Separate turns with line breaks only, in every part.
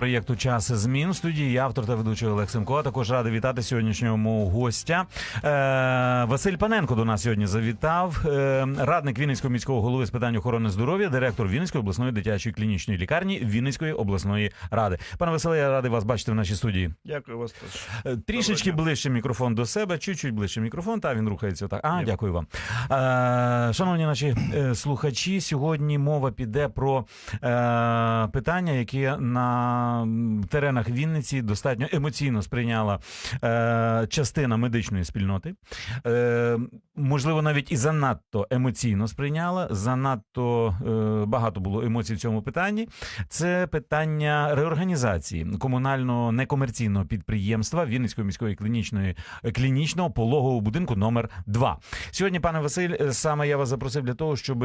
Проєкту час змін в студії я автор та ведучий Олег Семко. А Також радий вітати сьогоднішнього гостя. Е, Василь Паненко до нас сьогодні завітав. Е, радник Вінницького міського голови з питань охорони здоров'я, директор Вінницької обласної дитячої клінічної лікарні Вінницької обласної ради. Пане Василе, я радий вас бачити в нашій студії.
Дякую вас.
Е, Трішечки ближче мікрофон до себе, чуть-чуть ближче мікрофон. Та він рухається так. А,
Є.
дякую вам. Е, шановні наші е, слухачі, сьогодні мова піде про е, питання, які на теренах Вінниці достатньо емоційно сприйняла е, частина медичної спільноти. Е, можливо, навіть і занадто емоційно сприйняла. Занадто е, багато було емоцій в цьому питанні. Це питання реорганізації комунального некомерційного підприємства Вінницької міської клінічної клінічного пологового будинку номер 2 Сьогодні, пане Василь, е, саме я вас запросив для того, щоб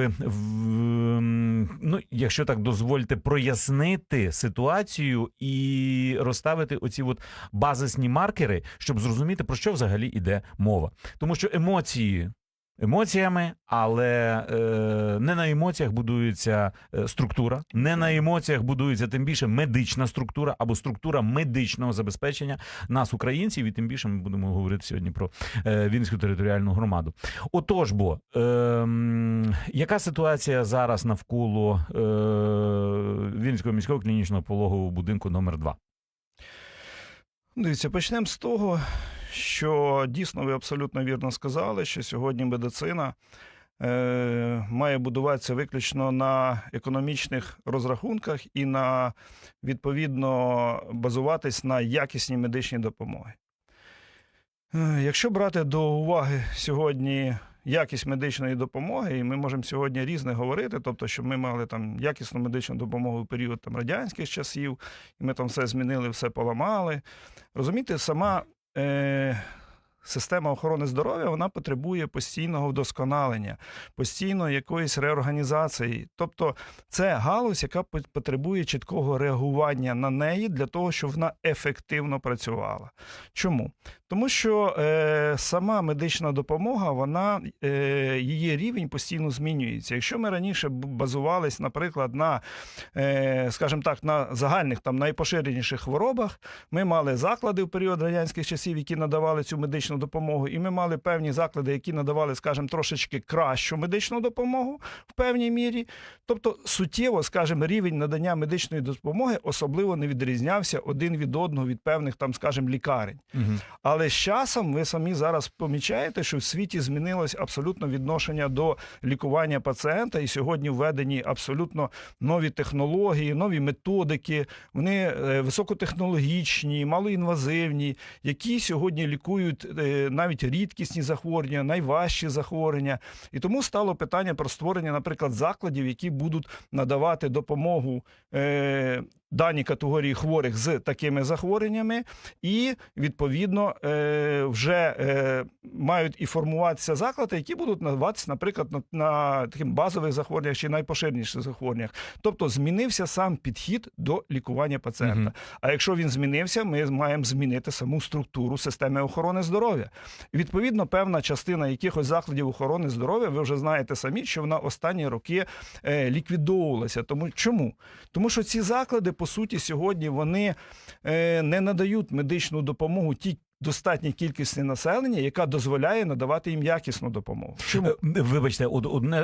ну, якщо так дозвольте, прояснити ситуацію і розставити оці от базисні маркери, щоб зрозуміти про що взагалі йде мова, тому що емоції. Емоціями, але е, не на емоціях будується е, структура, не на емоціях будується тим більше медична структура або структура медичного забезпечення нас, українців, і тим більше ми будемо говорити сьогодні про е, Вінницьку територіальну громаду. Отож, бо е, яка ситуація зараз навколо е, Вінницького міського клінічного пологового будинку номер 2
Дивіться, почнемо з того, що дійсно ви абсолютно вірно сказали, що сьогодні медицина е, має будуватися виключно на економічних розрахунках і на відповідно базуватись на якісній медичній допомоги. Е, Якщо брати до уваги сьогодні якість медичної допомоги, і ми можемо сьогодні різне говорити, тобто, що ми мали там якісну медичну допомогу в період там, радянських часів, і ми там все змінили, все поламали. Розумієте, сама е, система охорони здоров'я вона потребує постійного вдосконалення, постійно якоїсь реорганізації. Тобто, це галузь, яка потребує чіткого реагування на неї для того, щоб вона ефективно працювала. Чому? Тому що е, сама медична допомога, вона е, її рівень постійно змінюється. Якщо ми раніше базувались, наприклад, на, е, скажімо так, на загальних там найпоширеніших хворобах, ми мали заклади в період радянських часів, які надавали цю медичну допомогу, і ми мали певні заклади, які надавали, скажімо, трошечки кращу медичну допомогу в певній мірі. Тобто, суттєво, скажімо, рівень надання медичної допомоги особливо не відрізнявся один від одного від певних там, скажімо, лікарень.
Угу.
Але з часом ви самі зараз помічаєте, що в світі змінилось абсолютно відношення до лікування пацієнта, і сьогодні введені абсолютно нові технології, нові методики. Вони е, високотехнологічні, малоінвазивні, які сьогодні лікують е, навіть рідкісні захворювання, найважчі захворювання. І тому стало питання про створення, наприклад, закладів, які будуть надавати допомогу. Дані категорії хворих з такими захворюваннями, і відповідно е, вже е, мають і формуватися заклади, які будуть надаватися, наприклад, на, на таких базових захворюваннях чи найпоширеніших захворюваннях. Тобто змінився сам підхід до лікування пацієнта.
Мгм.
А якщо він змінився, ми маємо змінити саму структуру системи охорони здоров'я. Відповідно, певна частина якихось закладів охорони здоров'я, ви вже знаєте самі, що вона останні роки е, ліквідовувалася. Тому чому? Тому що ці заклади, по суті, сьогодні вони е, не надають медичну допомогу тій достатній кількості населення, яка дозволяє надавати їм якісну допомогу. Чому?
Е, Вибачте, одне,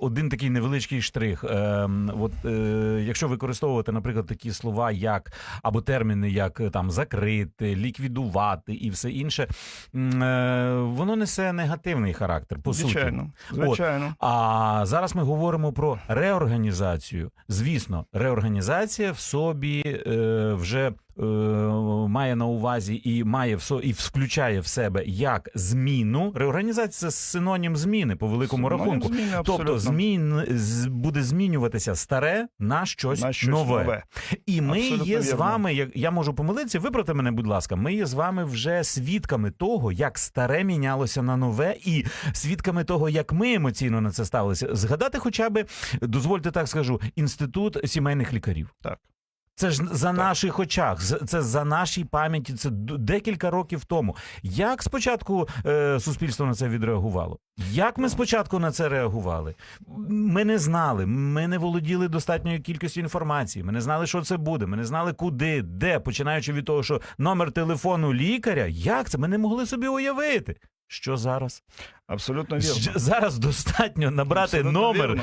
один такий невеличкий штрих. Е, От, е, якщо використовувати, наприклад, такі слова, як або терміни, як там закрити, ліквідувати і все інше, воно несе негативний характер. По суті.
звичайно, звичайно.
А зараз ми говоримо про реорганізацію. Звісно, реорганізація в собі вже має на увазі і має і включає в себе як зміну. Реорганізація це синонім зміни по великому
Синонім
рахунку.
зміни,
Тобто змін буде змінюватися старе на щось,
На щось
нове.
нове.
І ми
Абсолютно
є з вами. як- Я можу помилитися, виправте мене, будь ласка. Ми є з вами вже свідками того, як старе мінялося на нове, і свідками того, як ми емоційно на це ставилися. Згадати, хоча б дозвольте так скажу, інститут сімейних лікарів.
Так.
Це ж за наших очах, це за нашій пам'яті. Це декілька років тому. Як спочатку е, суспільство на це відреагувало? Як ми спочатку на це реагували? Ми не знали, ми не володіли достатньою кількістю інформації. Ми не знали, що це буде. Ми не знали, куди, де, починаючи від того, що номер телефону лікаря. Як це? Ми не могли собі уявити. Що зараз?
Абсолютно вірно.
Зараз достатньо набрати
Абсолютно
номер
вірно.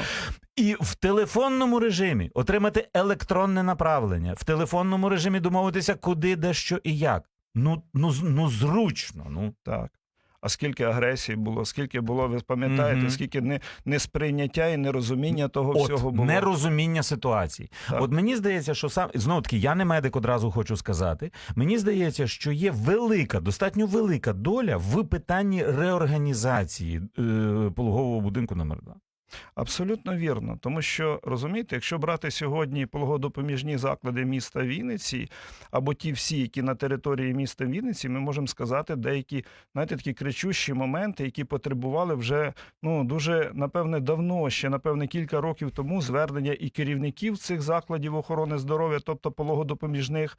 і в телефонному режимі отримати електронне направлення, в телефонному режимі домовитися, куди, де, що і як. Ну, ну, ну зручно. Ну
Так. А скільки агресії було, скільки було, ви пам'ятаєте,
Мгм.
скільки не, несприйняття і нерозуміння того всього
От
було.
нерозуміння ситуації.
Так.
От мені здається, що сам знову таки, я не медик, одразу хочу сказати. Мені здається, що є велика, достатньо велика доля в питанні реорганізації е, пологового будинку номер 2
Абсолютно вірно. Тому що розумієте, якщо брати сьогодні пологодопоміжні заклади міста Вінниці, або ті всі, які на території міста Вінниці, ми можемо сказати деякі, знаєте, такі кричущі моменти, які потребували вже ну дуже напевне давно, ще напевне кілька років тому звернення і керівників цих закладів охорони здоров'я, тобто пологодопоміжних,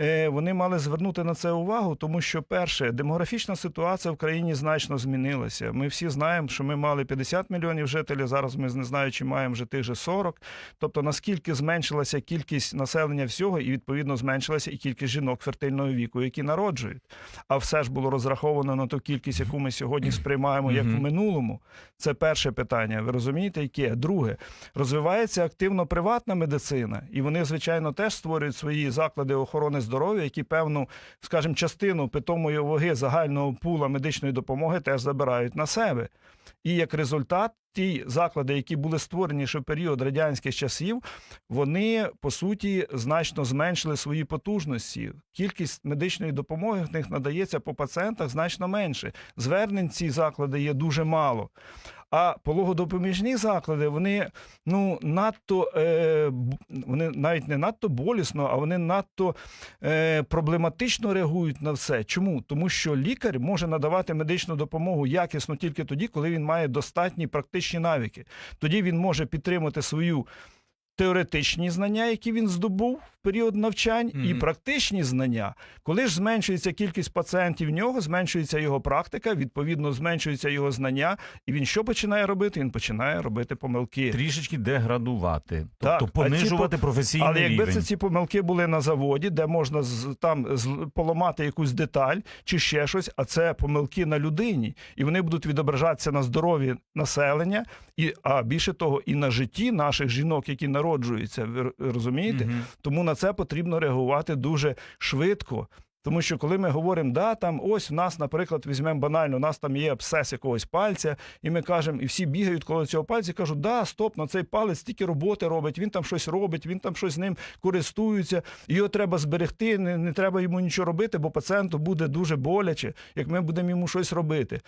е, вони мали звернути на це увагу, тому що перше, демографічна ситуація в країні значно змінилася. Ми всі знаємо, що ми мали 50 мільйонів жителів. Зараз ми не знаю, чи маємо вже тих же 40. Тобто, наскільки зменшилася кількість населення всього, і відповідно зменшилася і кількість жінок фертильного віку, які народжують. А все ж було розраховано на ту кількість, яку ми сьогодні сприймаємо як в минулому. Це перше питання. Ви розумієте, яке? Друге, розвивається активно приватна медицина, і вони, звичайно, теж створюють свої заклади охорони здоров'я, які певну, скажімо, частину питомої ваги загального пула медичної допомоги теж забирають на себе. І як результат, ті заклади, які були створені ще в період радянських часів, вони по суті значно зменшили свої потужності. Кількість медичної допомоги в них надається по пацієнтах значно менше. Звернень ці заклади є дуже мало. А пологодопоміжні заклади вони ну надто е, вони навіть не надто болісно, а вони надто е, проблематично реагують на все. Чому? Тому що лікар може надавати медичну допомогу якісно тільки тоді, коли він має достатні практичні навики. Тоді він може підтримати свою. Теоретичні знання, які він здобув в період навчань, і практичні знання. Коли ж зменшується кількість пацієнтів в нього, зменшується його практика, відповідно, зменшується його знання, і він що починає робити? Він починає робити помилки.
трішечки деградувати,
Так,
тобто
а ці
понижувати професійний
Але якби
рівень.
це ці помилки були на заводі, де можна з, там з, поламати якусь деталь чи ще щось, а це помилки на людині, і вони будуть відображатися на здоров'ї населення, і а більше того, і на житті наших жінок, які народжуються. Ви розумієте?
Мгм.
Тому на це потрібно реагувати дуже швидко. Тому що коли ми говоримо, да, там ось в нас, наприклад, візьмемо банально, у нас там є абсцес якогось пальця, і ми кажемо, і всі бігають коло цього пальця, і кажуть, да, стоп, на цей палець стільки роботи робить, він там щось робить, він там щось з ним користується, його треба зберегти, не, не треба йому нічого робити, бо пацієнту буде дуже боляче, як ми будемо йому щось робити.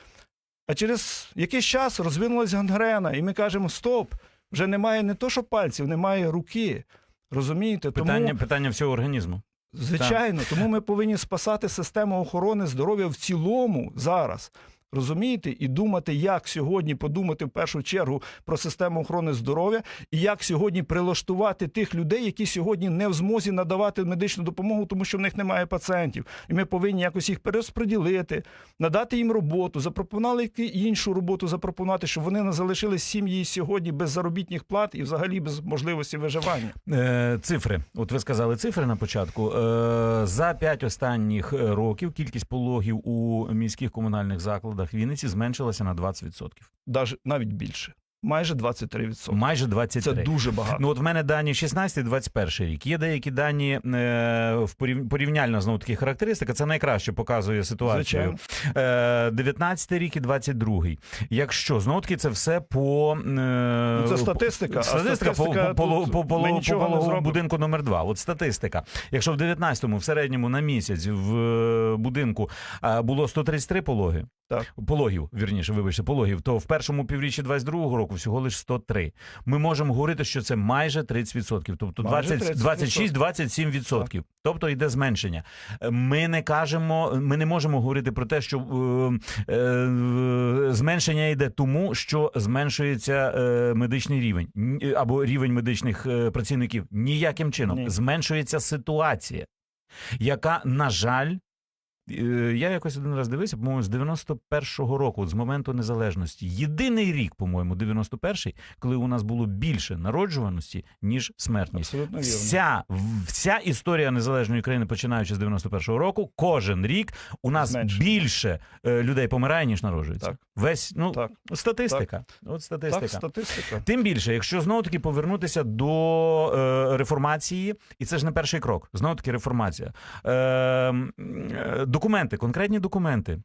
А через якийсь час розвинулася гангрена, і ми кажемо: стоп, вже немає не то, що пальців, немає руки. Розумієте?
Питання,
Тому
питання всього організму.
Звичайно, тому ми повинні спасати систему охорони здоров'я в цілому зараз. Розумієте, і думати, як сьогодні подумати в першу чергу про систему охорони здоров'я, і як сьогодні прилаштувати тих людей, які сьогодні не в змозі надавати медичну допомогу, тому що в них немає пацієнтів. І ми повинні якось їх перерозподілити, надати їм роботу, запропонувати іншу роботу, запропонувати, щоб вони не залишились сім'ї сьогодні без заробітних плат і взагалі без можливості виживання.
Е, цифри. От ви сказали цифри на початку. Е, за п'ять останніх е, років кількість пологів у міських комунальних закладах Вінниці зменшилася на 20%.
Даже навіть більше, майже 23%.
Майже 23%.
Це дуже багато.
Ну от в мене дані 16-21 рік. Є деякі дані е, в порів- порівняльна знову таки характеристика. Це найкраще показує ситуацію. Е, 19 рік і 22-й. Якщо знову таки це все по е,
Ну, це статистика, а
Статистика, по,
статистика
по, по, по, по, по пологовому будинку номер 2 От статистика. Якщо в 19-му в середньому на місяць в е, будинку е, було 133 пологи,
Так.
Пологів, вірніше, вибачте, пологів, то в першому півріччі 22-го року всього лише 103. Ми можемо говорити, що це майже 30%, тобто
Майже
20,
30%.
26-27%. Тобто йде зменшення. Е, Ми не кажемо, ми не можемо говорити про те, що е, е, зменшення йде тому, що зменшується е, медичний рівень або рівень медичних е, працівників. Ніяким чином
Ні.
зменшується ситуація, яка, на жаль, я якось один раз дивився, по-моєму, з 91-го року, от з моменту незалежності. Єдиний рік, по-моєму, 91-й, коли у нас було більше народжуваності, ніж смертність.
Абсолютно вірно.
Вся, вся історія незалежної країни, починаючи з 91-го року, кожен рік у нас
Зменшує.
більше е, людей помирає, ніж народжується.
Так.
Весь ну
Так.
статистика. От статистика.
Так, статистика.
Тим більше, якщо знову таки повернутися до е, реформації, і це ж не перший крок, знову таки реформація. Е, е, документи, конкретні документи.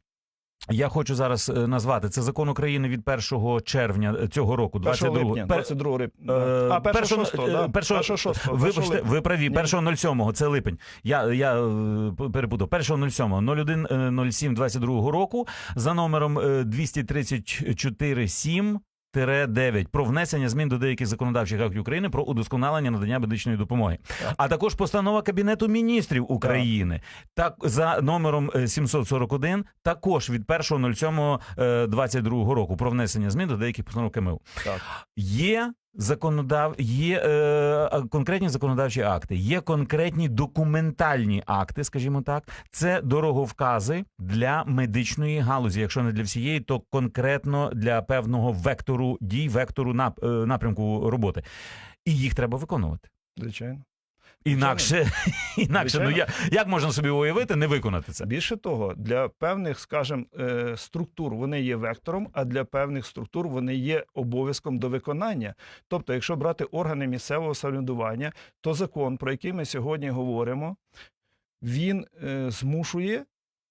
Я хочу зараз е, назвати це закон України від 1 червня цього року,
1
22
липня,
Пер-
22 липня.
Е,
А, 1
першого-
6
е,
да.
першого-
1 6
Вибачте, ви праві,
Ні.
1.07, це липень. Я, я е, перепутав. 1.07, 01.07.22 року за номером е, 234.7 9 про внесення змін до деяких законодавчих актів України про удосконалення надання медичної допомоги,
Так.
а також постанова Кабінету міністрів України, так за номером е, 741, також від 1.07.22 року про внесення змін до деяких постанов КМУ.
Так.
Є законодав, є е, конкретні законодавчі акти, є конкретні документальні акти, скажімо так. Це дороговкази для медичної галузі, якщо не для всієї, то конкретно для певного вектору дій, вектору нап, е, напрямку роботи. І їх треба виконувати.
Звичайно.
Інакше, інакше ну я, як можна собі уявити, не виконати це?
Більше того, для певних, скажімо, е, структур вони є вектором, а для певних структур вони є обов'язком до виконання. Тобто, якщо брати органи місцевого самоврядування, то закон, про який ми сьогодні говоримо, він е, змушує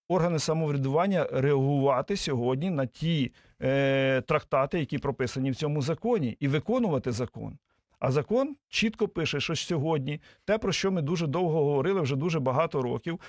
органи самоврядування реагувати сьогодні на ті е, трактати, які прописані в цьому законі, і виконувати закон. А закон чітко пише, що сьогодні те, про що ми дуже довго говорили, вже дуже багато років,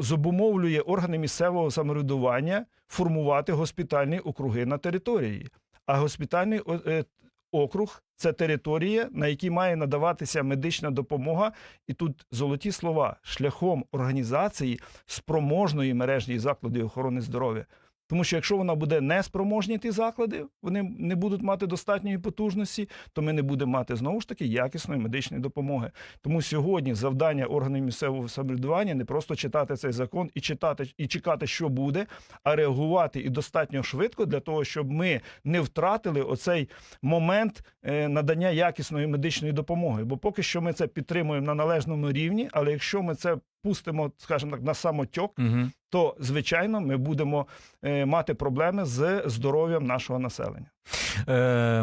зобумовлює органи місцевого самоврядування формувати госпітальні округи на території. А госпітальний е, округ це територія, на якій має надаватися медична допомога. І тут золоті слова шляхом організації спроможної мережі закладів охорони здоров'я. Тому що якщо вона буде неспроможні ті заклади, вони не будуть мати достатньої потужності, то ми не будемо мати знову ж таки якісної медичної допомоги. Тому сьогодні завдання органів місцевого самоврядування не просто читати цей закон і читати і чекати, що буде, а реагувати і достатньо швидко для того, щоб ми не втратили оцей момент е, надання якісної медичної допомоги. Бо поки що ми це підтримуємо на належному рівні, але якщо ми це пустимо, скажімо так, на самотьок,
Угу.
то звичайно ми будемо е, мати проблеми з здоров'ям нашого населення.
Е,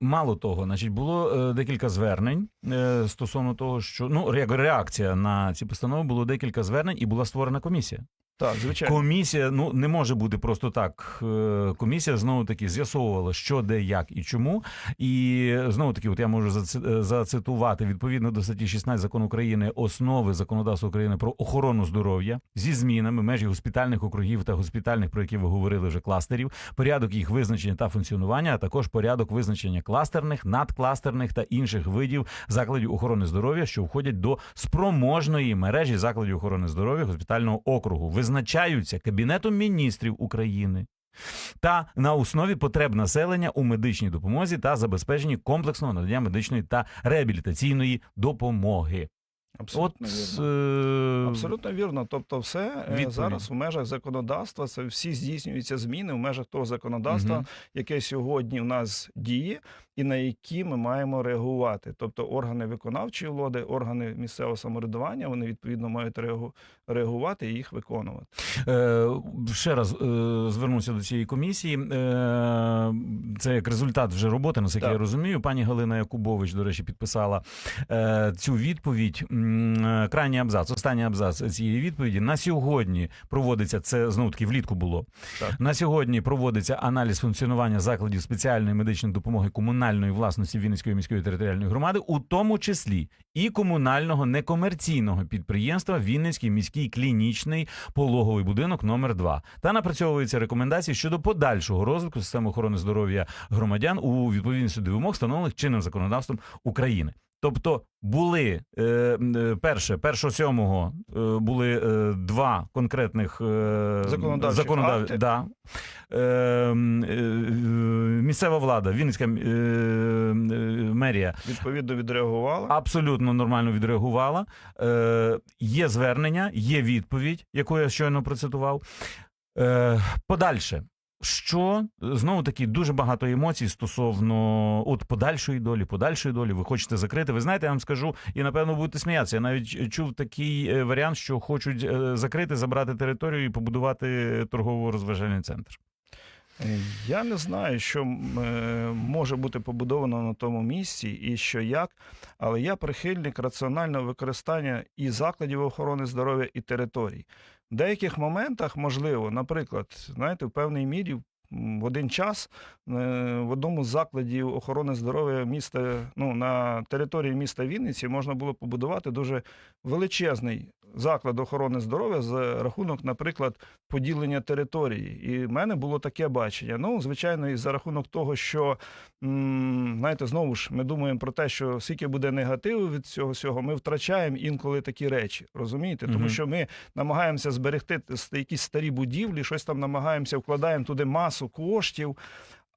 мало того, значить, було е, декілька звернень е, стосовно того, що ну як реакція на ці постанови було декілька звернень, і була створена комісія.
Так, звичайно.
Комісія ну не може бути просто так. Е, Комісія знову таки з'ясовувала, що де, як і чому. І знову таки, от я можу е, зацитувати відповідно до статті 16 закону України основи законодавства України про охорону здоров'я зі змінами межі госпітальних округів та госпітальних, про які ви говорили вже кластерів, порядок їх визначення та функціонування, а також порядок визначення кластерних, надкластерних та інших видів закладів охорони здоров'я, що входять до спроможної мережі закладів охорони здоров'я госпітального округу, визначаються Кабінетом міністрів України. Та на основі потреб населення у медичній допомозі та забезпеченні комплексного надання медичної та реабілітаційної допомоги.
Абсолютно
От
вірно.
е,
Абсолютно вірно. Тобто, все е,
Відповідь.
зараз в межах законодавства, це всі здійснюються зміни в межах того законодавства,
Мгм.
яке сьогодні в нас діє, і на які ми маємо реагувати. Тобто органи виконавчої влади, органи місцевого самоврядування, вони відповідно мають реагу- реагувати і їх виконувати.
Е, ще раз е, звернуся до цієї комісії. Е, це як результат вже роботи, наскільки я розумію. Пані Галина Якубович, до речі, підписала е, цю відповідь. Е, крайній абзац, останній абзац цієї відповіді. На сьогодні проводиться це знову таки влітку було.
Так.
На сьогодні проводиться аналіз функціонування закладів спеціальної медичної допомоги комунальної власності Вінницької міської територіальної громади, у тому числі і комунального некомерційного підприємства Вінницький міський клінічний пологовий будинок номер 2 Та напрацьовуються рекомендації щодо подальшого розвитку системи охорони здоров'я громадян у відповідності до вимог, встановлених чинним законодавством України. Тобто були е, е, перше, першого сьомого е, були два конкретних
Законодавчих
законодав-
акти.
Да. Місцева влада, Вінницька мерія
Відповідно відреагувала.
абсолютно нормально відреагувала. Є звернення, є відповідь, яку я щойно процитував. Подальше. Що знову таки дуже багато емоцій стосовно от подальшої долі, подальшої долі. Ви хочете закрити. Ви знаєте, я вам скажу, і напевно будете сміятися. Я навіть чув такий е, варіант, що хочуть е, закрити, забрати територію і побудувати торгово-розважальний центр.
Е, Я не знаю, що е, може бути побудовано на тому місці і що як, але я прихильник раціонального використання і закладів охорони здоров'я, і територій. В деяких моментах, можливо, наприклад, знаєте, в певній мірі в один час е, в одному з закладів охорони здоров'я міста, ну, на території міста Вінниці можна було побудувати дуже величезний заклад охорони здоров'я за рахунок, наприклад, поділення території. І в мене було таке бачення. Ну, звичайно, і за рахунок того, що знаєте, знову ж ми думаємо про те, що скільки буде негативу від цього всього, ми втрачаємо інколи такі речі. Розумієте? Тому що ми намагаємося зберегти якісь старі будівлі, щось там намагаємося, вкладаємо туди масу коштів.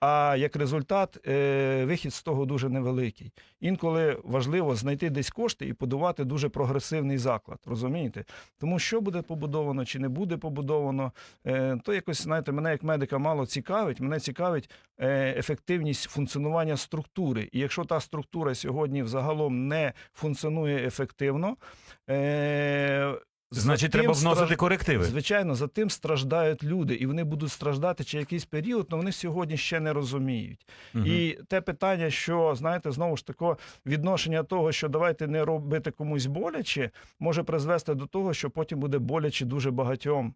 А як результат, е, вихід з того дуже невеликий. Інколи важливо знайти десь кошти і будувати дуже прогресивний заклад. Розумієте? Тому що буде побудовано чи не буде побудовано, е, то якось знаєте, мене як медика мало цікавить. Мене цікавить е, ефективність функціонування структури. І якщо та структура сьогодні взагалом не функціонує ефективно,
Значить, треба вносити
страж-
корективи.
Звичайно, за тим страждають люди, і вони будуть страждати чи якийсь період, але вони сьогодні ще не розуміють.
Угу.
І те питання, що знаєте, знову ж таки, відношення того, що давайте не робити комусь боляче, може призвести до того, що потім буде боляче дуже багатьом.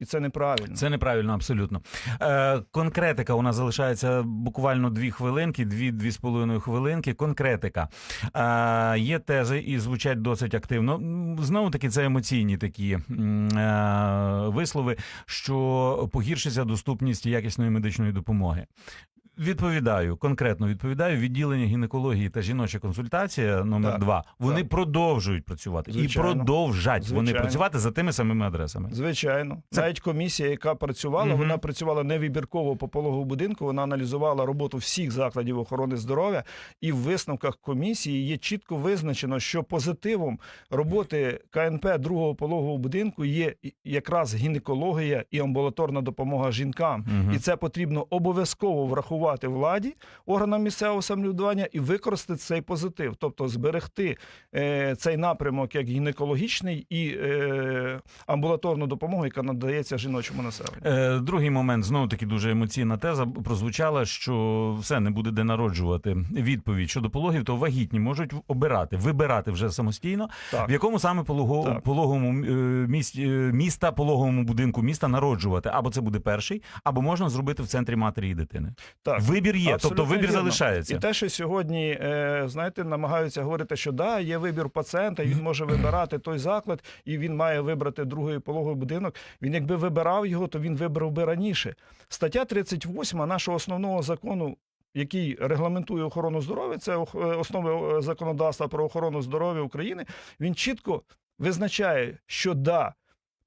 І це неправильно.
Це неправильно, абсолютно. Е, конкретика у нас залишається буквально дві хвилинки, дві-дві з половиною хвилинки. Конкретика. Е, є тези і звучать досить активно. Знову таки, це емоційні такі е, вислови, що погіршиться доступність якісної медичної допомоги. Відповідаю, конкретно відповідаю. Відділення гінекології та жіноча консультація номер
Так,
2 Вони
так.
продовжують працювати
Звичайно.
і продовжать вони працювати за тими самими адресами.
Звичайно,
Це-
навіть комісія, яка працювала,
Мгм.
вона працювала не вибірково по пологовому будинку. Вона аналізувала роботу всіх закладів охорони здоров'я, і в висновках комісії є чітко визначено, що позитивом роботи КНП другого пологового будинку є якраз гінекологія і амбулаторна допомога жінкам.
Мгм.
І це потрібно обов'язково врахувати владі, органам місцевого самоврядування і використати цей позитив, тобто зберегти е, цей напрямок як гінекологічний і е, амбулаторну допомогу, яка надається жіночому населенню.
Е, другий момент знову таки дуже емоційна теза прозвучала, що все не буде де народжувати. Відповідь щодо пологів, то вагітні можуть обирати, вибирати вже самостійно,
Так.
в якому саме пологу,
Так.
пологовому е, місті е, міста, пологовому будинку міста народжувати. Або це буде перший, або можна зробити в центрі матері і дитини.
Так.
Вибір є,
Абсолютно
тобто вибір
вірно.
залишається.
І те, що сьогодні, е, знаєте, намагаються говорити, що да, є вибір пацієнта, він може вибирати той заклад, і він має вибрати другий пологовий будинок. Він якби вибирав його, то він вибрав би раніше. Стаття 38 нашого основного закону. Який регламентує охорону здоров'я, це е, основи е, законодавства про охорону здоров'я України. Він чітко визначає, що да,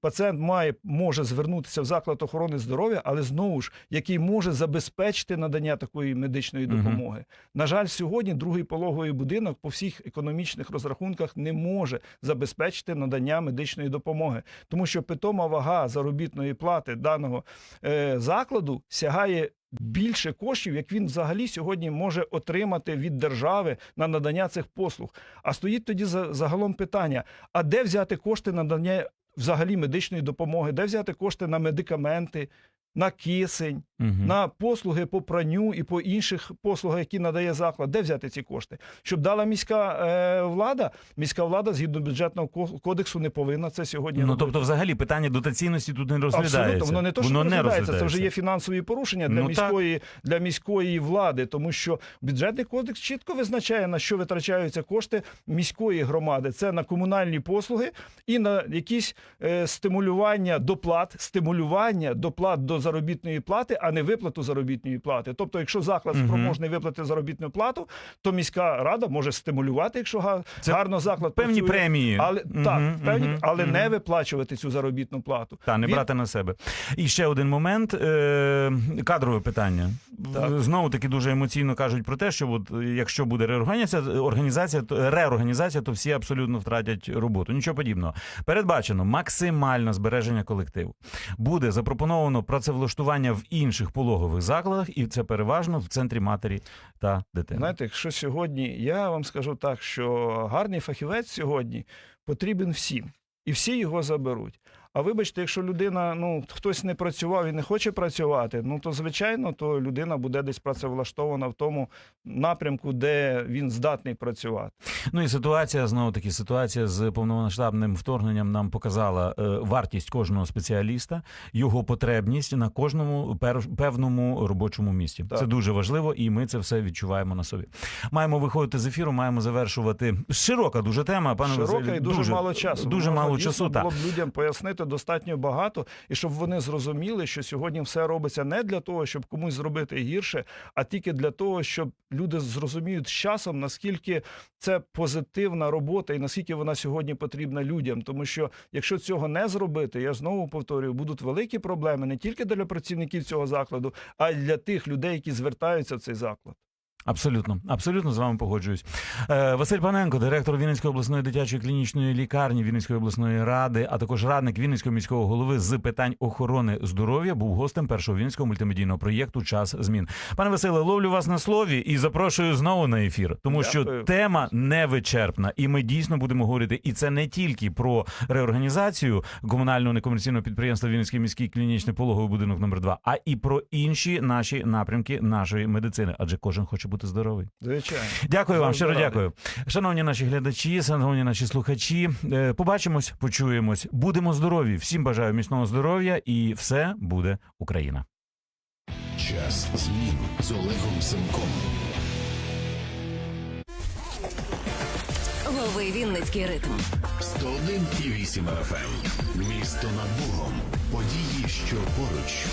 пацієнт має може звернутися в заклад охорони здоров'я, але знову ж який може забезпечити надання такої медичної допомоги. На жаль, сьогодні другий пологовий будинок по всіх економічних розрахунках не може забезпечити надання медичної допомоги, тому що питома вага заробітної плати даного е, закладу сягає. Більше коштів, як він взагалі сьогодні може отримати від держави на надання цих послуг. А стоїть тоді за- загалом питання: а де взяти кошти на надання взагалі медичної допомоги, де взяти кошти на медикаменти? На кисень,
Мгм.
на послуги по пранню і по інших послугах, які надає заклад. Де взяти ці кошти? Щоб дала міська е, влада, міська влада згідно бюджетного ко- кодексу не повинна це сьогодні
Ну
робити.
тобто, взагалі, питання дотаційності тут не розглядається.
Абсолютно, воно не то, що
Воно не
розглядається, це вже є фінансові порушення для
Ну, так.
міської для міської влади, тому що бюджетний кодекс чітко визначає на що витрачаються кошти міської громади. Це на комунальні послуги і на якісь е, стимулювання доплат, стимулювання доплат до заробітної плати, а не виплату заробітної плати. Тобто, якщо заклад спроможний виплати заробітну плату, то міська рада може стимулювати, якщо
Це
гарно заклад
Певні
працює.
премії.
Але
Мгм,
так, певні,
мгм,
але
мгм.
не виплачувати цю заробітну плату.
Та не
Він-
брати на себе. І ще один момент е, кадрове питання.
Так.
Знову таки дуже емоційно кажуть про те, що от, якщо буде реорганізація, організація, то реорганізація, то всі абсолютно втратять роботу. Нічого подібного. Передбачено максимальне збереження колективу. Буде запропоновано працевлаштування в інших пологових закладах, і це переважно в центрі матері та дитини.
Знаєте, якщо сьогодні, я вам скажу так, що гарний фахівець сьогодні потрібен всім, і всі його заберуть. А вибачте, якщо людина, ну хтось не працював і не хоче працювати, ну то звичайно, то людина буде десь працевлаштована в тому напрямку, де він здатний працювати.
Ну і ситуація знову таки ситуація з повномасштабним вторгненням нам показала е, вартість кожного спеціаліста, його потребність на кожному пер- певному робочому місці.
Так.
Це дуже важливо, і ми це все відчуваємо на собі. Маємо виходити з ефіру, маємо завершувати. Широка дуже тема. Пане
Широка
Василю,
і дуже, мало часу.
Дуже мало часу.
Було б людям пояснити достатньо багато, і щоб вони зрозуміли, що сьогодні все робиться не для того, щоб комусь зробити гірше, а тільки для того, щоб люди зрозуміють з часом, наскільки це позитивна робота і наскільки вона сьогодні потрібна людям. Тому що якщо цього не зробити, я знову повторюю, будуть великі проблеми не тільки для працівників цього закладу, а й для тих людей, які звертаються в цей заклад.
Абсолютно, абсолютно з вами погоджуюсь. Е, Василь Паненко, директор Вінницької обласної дитячої клінічної лікарні Вінницької обласної ради, а також радник Вінницького міського голови з питань охорони здоров'я, був гостем першого вінницького мультимедійного проєкту Час змін. Пане Василе, ловлю вас на слові і запрошую знову на ефір, тому що
Дякую.
тема невичерпна, і ми дійсно будемо говорити. І це не тільки про реорганізацію комунального некомерційного підприємства Вінницький міський клінічний пологовий будинок номер 2 а і про інші наші напрямки нашої медицини, адже кожен хоче бути здоровий.
Звичайно.
Дякую вам, щиро дякую. Шановні наші глядачі, шановні наші слухачі. е, Побачимось, почуємось. Будемо здорові. Всім бажаю міцного здоров'я, і все буде Україна.
Час змін з Олегом Семком.
Лови Вінницький ритм.
101,8 FM. Місто над Богом. Події, що поруч.